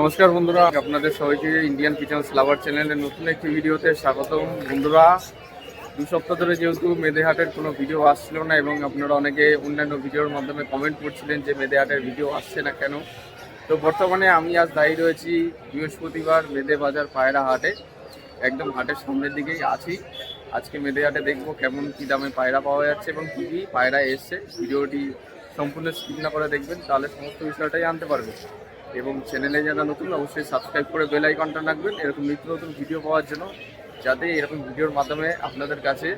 নমস্কার বন্ধুরা, আপনাদের সবাইকে ইন্ডিয়ান কিচেন লাভার চ্যানেলের নতুন একটি ভিডিওতে স্বাগতম। বন্ধুরা, দু সপ্তাহ ধরে যেহেতু মেদেহাটের কোনো ভিডিও আসছিল না এবং আপনারা অনেকে অন্যান্য ভিডিওর মাধ্যমে কমেন্ট করছিলেন যে মেদেহাটের ভিডিও আসছে না কেন, তো বর্তমানে আমি আজ দায়ী রয়েছি বৃহস্পতিবার মেদে বাজার পায়রা হাটে, একদম হাটের সামনের দিকেই আছি। আজকে মেদে হাটে দেখব কেমন কী দামে পায়রা পাওয়া যাচ্ছে এবং কী কী পায়রা এসছে। ভিডিওটি সম্পূর্ণ স্কিপ না করে দেখবেন, তাহলে সমস্ত বিষয়টাই আনতে পারবেন। এবং চ্যানেলে যারা নতুন, অবশ্যই সাবস্ক্রাইব করে বেল আইকনটা রাখবেন। এরকম নিত্য নতুন ভিডিও পাওয়ার জন্য, যাতে এরকম ভিডিওর মাধ্যমে আপনাদের কাছে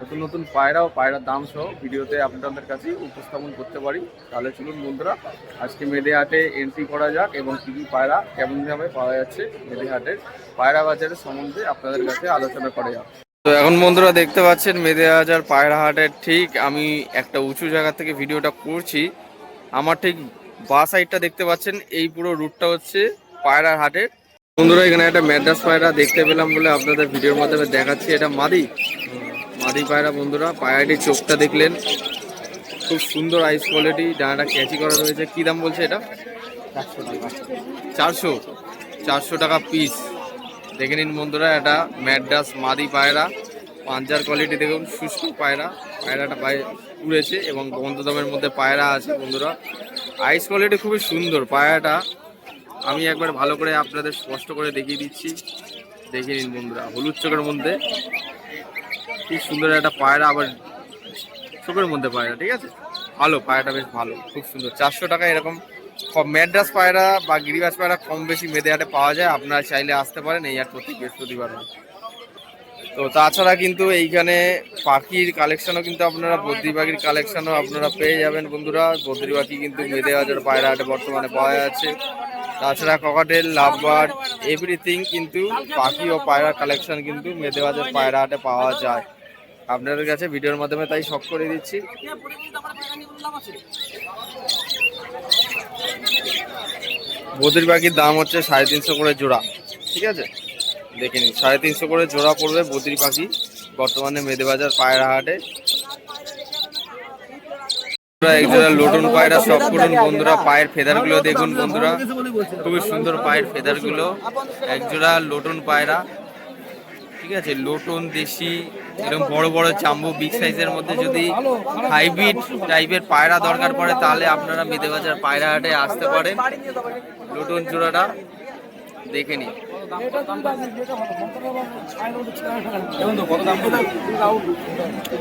নতুন নতুন পায়রা ও পায়রার দাম সহ ভিডিওতে আপনাদের কাছে উপস্থাপন করতে পারি। তাহলে চলুন বন্ধুরা, আজকে মেদে হাটে এন্ট্রি করা যাক এবং কী কী পায়রা কেমনভাবে পাওয়া যাচ্ছে মেদে হাটের পায়রা বাজারের সম্বন্ধে আপনাদের কাছে আলোচনা করা যাক। তো এখন বন্ধুরা দেখতে পাচ্ছেন, মেদে হাজার পায়রা হাটের ঠিক আমি একটা উঁচু জায়গা থেকে ভিডিওটা করছি। আমার ঠিক বা সাইডটা দেখতে পাচ্ছেন, এই পুরো রুটটা হচ্ছে পায়রার হাটের বন্ধুরা, এখানে একটা ম্যাড্রাস পায়রা দেখতে পেলাম বলে আপনাদের ভিডিওর মাধ্যমে দেখাচ্ছি। এটা মাদি। মাদি পায়রা, বন্ধুরা, পায়রাটির চোখটা দেখলেন। খুব সুন্দর আইস কোয়ালিটি ডানাটা ক্যাচি করা রয়েছে। কি দাম বলছে এটা? চারশো। চারশো টাকা পিস দেখে নিন বন্ধুরা, এটা ম্যাড্রাস মাদি পায়রা। পাঞ্জার কোয়ালিটি দেখুন, শুষ্ক পায়রা, পায়রাটা পায়ে উড়েছে এবং বন্ধ দামের মধ্যে পায়রা আছে বন্ধুরা। আইস কোয়ালিটি খুবই সুন্দর পায়রাটা। আমি একবার ভালো করে আপনাদের স্পষ্ট করে দেখিয়ে দিচ্ছি। দেখে নিন বন্ধুরা, হলুদ চোখের মধ্যে। খুব সুন্দর একটা পায়রা, আবার চোখের মধ্যে পায়রা, ঠিক আছে? ভালো, পায়রাটা বেশ ভালো, খুব সুন্দর। চারশো টাকা এরকম কম ম্যাড্রাস পায়রা বা গিরিবাস পায়রা কম বেশি মেদে হাটে পাওয়া যায়। আপনারা চাইলে আসতে পারেন এই হাট প্রতি বৃহস্পতিবার তো তাছাড়া কিন্তু এইখানে পাখির কালেকশনও কিন্তু আপনারা, বদ্রি পাখির কালেকশনও আপনারা পেয়ে যাবেন বন্ধুরা। বদ্রি পাখি কিন্তু মেদে বাজার পায়রা হাটে বর্তমানে পাওয়া যাচ্ছে। তাছাড়া ককাটেল লাভবার্ড এভরিথিং কিন্তু পাখি ও পায়রা কালেকশন কিন্তু মেদে বাজার পায়রা হাটে পাওয়া যায়। আপনাদের কাছে ভিডিওর মাধ্যমে তাই শখ করে দিচ্ছি। বদ্রি পাখির দাম হচ্ছে সাড়ে তিনশো করে জোড়া। ঠিক আছে? দেখে নিন সাড়ে তিনশো করে জোড়া পড়বে বদ্রি পাখি, বর্তমানে মেদেবাজার পায়রা হাটে। এক লোটন পায়রা সব করুন বন্ধুরা, পায়ের ফেদারগুলো দেখুন বন্ধুরা। খুবই সুন্দর পায়ের ফেদারগুলো এক জোড়া লোটন পায়রা। ঠিক আছে, লোটন দেশি, এরকম বড় বড় চাম্বু বিগ সাইজের মধ্যে যদি হাইব্রিড টাইপের পায়রা দরকার পড়ে, তাহলে আপনারা মেদেবাজার পায়রা হাটে আসতে পারেন। লোটন জোড়াটা দেখে নিন।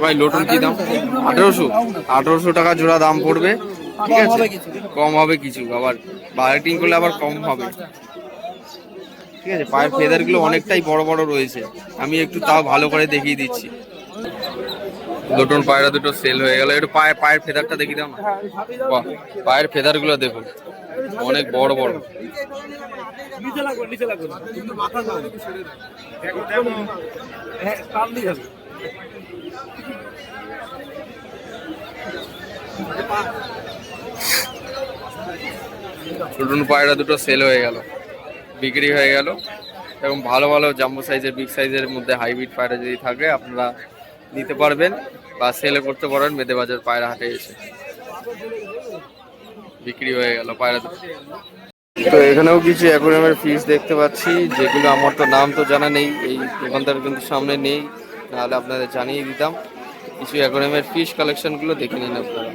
ভাই, লোটন কি দাম? আঠারোশো? আঠারোশো টাকা জোড়া দাম পড়বে। ঠিক আছে? কম হবে কিছু, আবার বার্গেটিং করলে আবার কম হবে। ঠিক আছে? পায়ের ফেদারগুলো অনেকটাই বড় বড় রয়েছে। আমি একটু তাও ভালো করে দেখিয়ে দিচ্ছি। লোটন পায়রা দুটো সেল হয়ে গেল। একটু পায়ে পায়ের ফেদারটা দেখি দাও না। পায়ের ফেদারগুলো দেখুন। অনেক বড় বড়। ছোটন পায়রা দুটো সেল হয়ে গেল বিক্রি হয়ে গেল। এবং ভালো ভালো জাম্বো সাইজের বিগ সাইজের মধ্যে হাইব্রিড পায়রা যদি থাকে আপনারা নিতে পারবেন বা সেলে করতে পারবেন মেদে বাজার পায়রা হাটে এসে। বিক্রি হয়ে গেল, পায়রা তো এখানেও কিছু অ্যাকোরিয়ামের ফিস দেখতে পাচ্ছি, যেগুলো আমার তো নাম তো জানা নেই, এই দোকানদার কিন্তু সামনে নেই, নাহলে আপনাদের জানিয়ে দিতাম। কিছু অ্যাকোরিয়ামের ফিশ কালেকশনগুলো দেখে নিন আপনারা।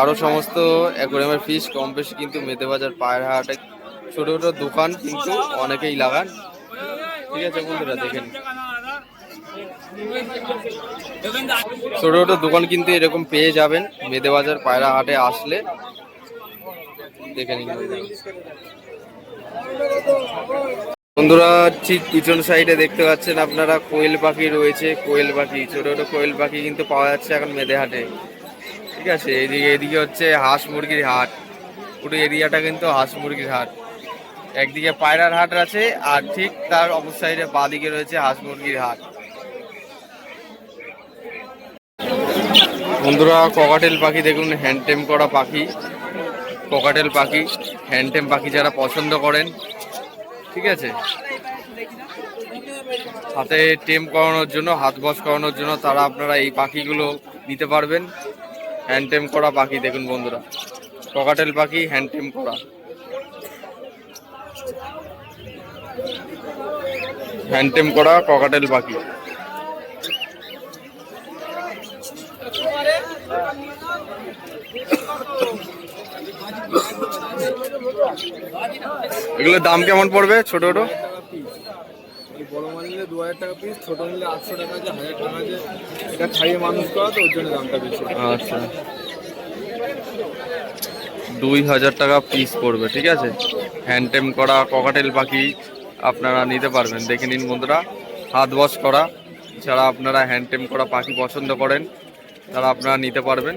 আরও সমস্ত অ্যাকোরিয়ামের ফিস কম বেশি কিন্তু মেদেবাজার পায়ের হাটে ছোটো ছোটো দোকান কিন্তু অনেকেই লাগান। ঠিক আছে বন্ধুরা দেখেন ছোটো ছোটো দোকান কিন্তু এরকম পেয়ে যাবেন, মেদেবাজার পায়রা হাটে আসলে। দেখে বন্ধুরা, ঠিক পিছন সাইডে দেখতে পাচ্ছেন আপনারা, কোয়েল পাখি রয়েছে, কোয়েল পাখি ছোট ছোট কোয়েল পাখি কিন্তু পাওয়া যাচ্ছে এখন মেদে হাটে ঠিক আছে, এদিকে এদিকে হচ্ছে হাঁস মুরগির হাট। পুরো এরিয়াটা কিন্তু হাঁস মুরগির হাট। একদিকে পায়রার হাট আছে, আর ঠিক তার অপর সাইডে বাদিকে রয়েছে হাঁস মুরগির হাট। বন্ধুরা ককাটেল পাখি দেখুন হ্যান্ডটেম করা পাখি। ককাটেল পাখি হ্যান্ডটেম পাখি যারা পছন্দ করেন, ঠিক আছে? হাতে টেম করানোর জন্য, হাত বস করানোর জন্য তারা আপনারা এই পাখিগুলো নিতে পারবেন। হ্যান্ড টেম করা পাখি, দেখুন বন্ধুরা। ককাটেল পাখি হ্যান্ড টেম করা। হ্যান্ডটেম করা ককাটেল পাখি। এগুলোর দাম কেমন পড়বে ছোট ছোট? বড় মাছ নিলে দু হাজার টাকা পিস ছোট নিলে আটশো টাকা আছে হাজার টাকা আছে। এটা খাইয়ে মানুষ করা তো ওর জন্য দামটা বেশি। আচ্ছা। দুই হাজার টাকা পিস পড়বে ঠিক আছে? হ্যান্ডটেম করা ককাটেল পাখি আপনারা নিতে পারবেন। দেখে নিন বন্ধুরা হাত ওয়াশ করা। এছাড়া আপনারা হ্যান্ডটেম করা পাখি পছন্দ করেন তারা আপনারা নিতে পারবেন।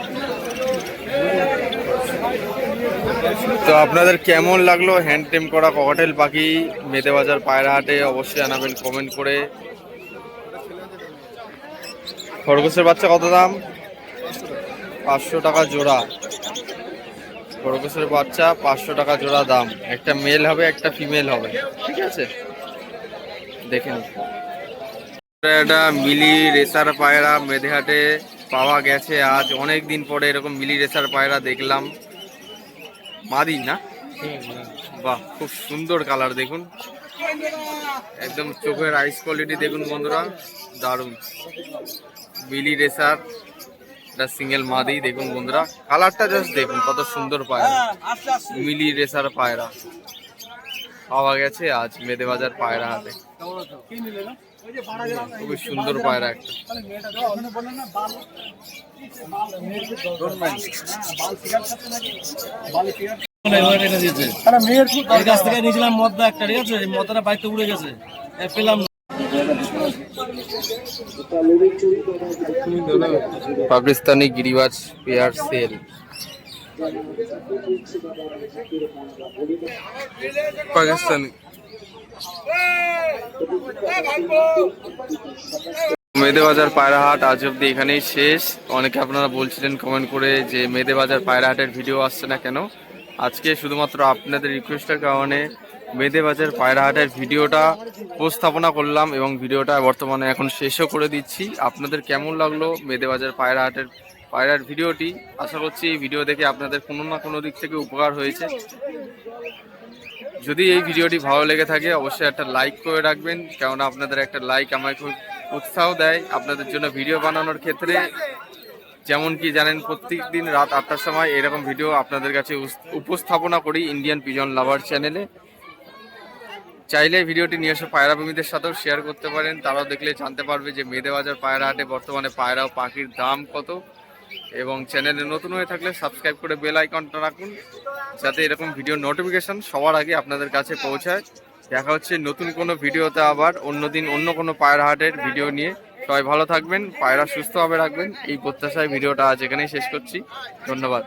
তো আপনাদের কেমন লাগল হ্যান্ডটেম করা ককাটেল পাখি? মেতে বাজার পায়রা হাটে অবশ্যই জানাবেন কমেন্ট করে। খরগোশের বাচ্চা কত দাম? পাঁচশো টাকা জোড়া। খরগোশের বাচ্চা পাঁচশো টাকা জোড়া দাম। একটা মেল হবে, একটা ফিমেল হবে। ঠিক আছে? দেখে নিন। একটা মিলি রেসার পায়রা মেধেহাটে পাওয়া গেছে আজ। অনেক দিন পরে এরকম মিলি রেসার পায়রা দেখলাম। মাদি না? বাহ খুব সুন্দর কালার দেখুন। একদম চোখের আইস কোয়ালিটি দেখুন বন্ধুরা দারুণ। মিলি রেসার এটা সিঙ্গেল মাদি দেখুন বন্ধুরা। কালারটা জাস্ট দেখুন কত সুন্দর পায়রা। মিলি রেসার পায়রা। পাওয়া গেছে আজ মেদে বাজার পায়রা হাটে। খুবই সুন্দর পায়রা একটা। থেকে নিয়েছিলাম একটা ঠিক আছে? মদটা বাইকটা উড়ে গেছে। পেলাম পাকিস্তানি গিরিবাজ পেয়ার সেল। পাকিস্তানি মেদে বাজার পায়রা হাট আজ অব্দি এখানেই শেষ। অনেকে আপনারা বলছিলেন কমেন্ট করে যে মেদে বাজার পায়রা হাটের ভিডিও আসছে না কেন? আজকে শুধুমাত্র আপনাদের রিকোয়েস্টের কারণে মেদে বাজার পায়রা হাটের ভিডিওটা উপস্থাপনা করলাম এবং ভিডিওটা বর্তমানে এখন শেষও করে দিচ্ছি। আপনাদের কেমন লাগল মেদে বাজার পায়রা হাটের পায়রার ভিডিওটি আশা করছি এই ভিডিও দেখে আপনাদের কোনো না কোনো দিক থেকে উপকার হয়েছে। যদি এই ভিডিওটি ভালো লেগে থাকে, অবশ্যই একটা লাইক করে রাখবেন, কেননা আপনাদের একটা লাইক আমায় খুব উৎসাহ দেয়। আপনাদের জন্য ভিডিও বানানোর ক্ষেত্রে যেমন কি জানেন, প্রত্যেক দিন রাত আটটার সময় এরকম ভিডিও আপনাদের কাছে উপস্থাপনা করি ইন্ডিয়ান পিজন লাভার চ্যানেলে চাইলে ভিডিওটি নিয়ে এসে পায়রা প্রেমীদের সাথেও শেয়ার করতে পারেন। তারাও দেখলে জানতে পারবে যে মেদে বাজার পায়রা হাটে বর্তমানে পায়রা ও পাখির দাম কত। এবং চ্যানেলে নতুন হয়ে থাকলে সাবস্ক্রাইব করে বেল আইকনটা রাখুন। যাতে এরকম ভিডিও নোটিফিকেশন সবার আগে আপনাদের কাছে পৌঁছায়। দেখা হচ্ছে নতুন কোনো ভিডিওতে আবার অন্যদিন অন্য কোনো পায়রা হাটের ভিডিও নিয়ে। সবাই ভালো থাকবেন, পায়রা সুস্থভাবে রাখবেন। এই প্রত্যাশায় ভিডিওটা আজ এখানেই শেষ করছি। ধন্যবাদ।